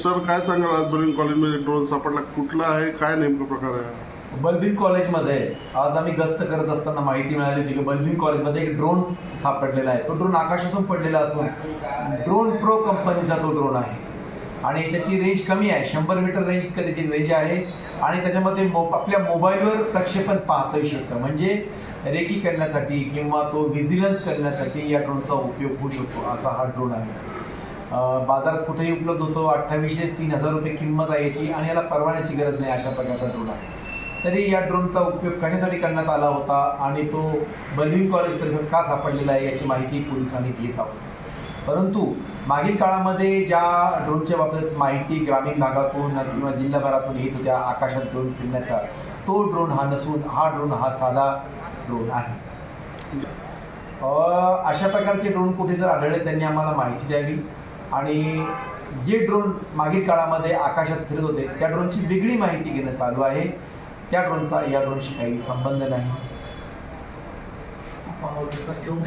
Sir काय सांगाल आज बलिंग कॉलेजमध्ये ड्रोन सापडला? कुठला आहे? काय नेमका प्रकार आहे? बलबीर कॉलेजमध्ये आज आम्ही गस्त करत असताना माहिती मिळाली होती की बलबीर कॉलेजमध्ये एक ड्रोन सापडलेला आहे. तो ड्रोन आकाशातून पडलेला असून ड्रोन प्रो कंपनीचा तो ड्रोन आहे. आणि त्याची रेंज कमी आहे. शंभर मीटर रेंज त्याची रेंज आहे. आणि त्याच्यामध्ये मो आपल्या मोबाईलवर प्रक्षेपण पाहता येऊ शकतं म्हणजे रेकी करण्यासाठी किंवा तो व्हिजिलन्स करण्यासाठी या ड्रोनचा उपयोग होऊ शकतो. असा हा ड्रोन आहे. बाजारात कुठेही उपलब्ध होतो अठ्ठावीसशे तीन हजार रुपये किंमत आहे याची आणि याला परवान्याची गरज नाही अशा प्रकारचा ड्रोन आहे. तरी या ड्रोनचा उपयोग कशासाठी करण्यात आला होता आणि तो बलिंग कॉलेज परिसर का सापडलेला आहे याची माहिती पोलिसांनी घेत आहोत. परंतु मागील काळामध्ये ज्या ड्रोनच्या बाबतीत माहिती ग्रामीण भागातून किंवा जिल्हाभरातून येत होत्या आकाशात ड्रोन फिरण्याचा तो ड्रोन हा नसून हा ड्रोन हा साधा ड्रोन आहे. अशा प्रकारचे ड्रोन कुठे जर आढळले त्यांनी आम्हाला माहिती द्यावी. आणि जे ड्रोन मागील काळामध्ये आकाशात फिरत होते त्या ड्रोनची वेगळी माहिती घेणं चालू आहे. त्या ड्रोनचा या ड्रोनशी काही संबंध नाही. ठेवू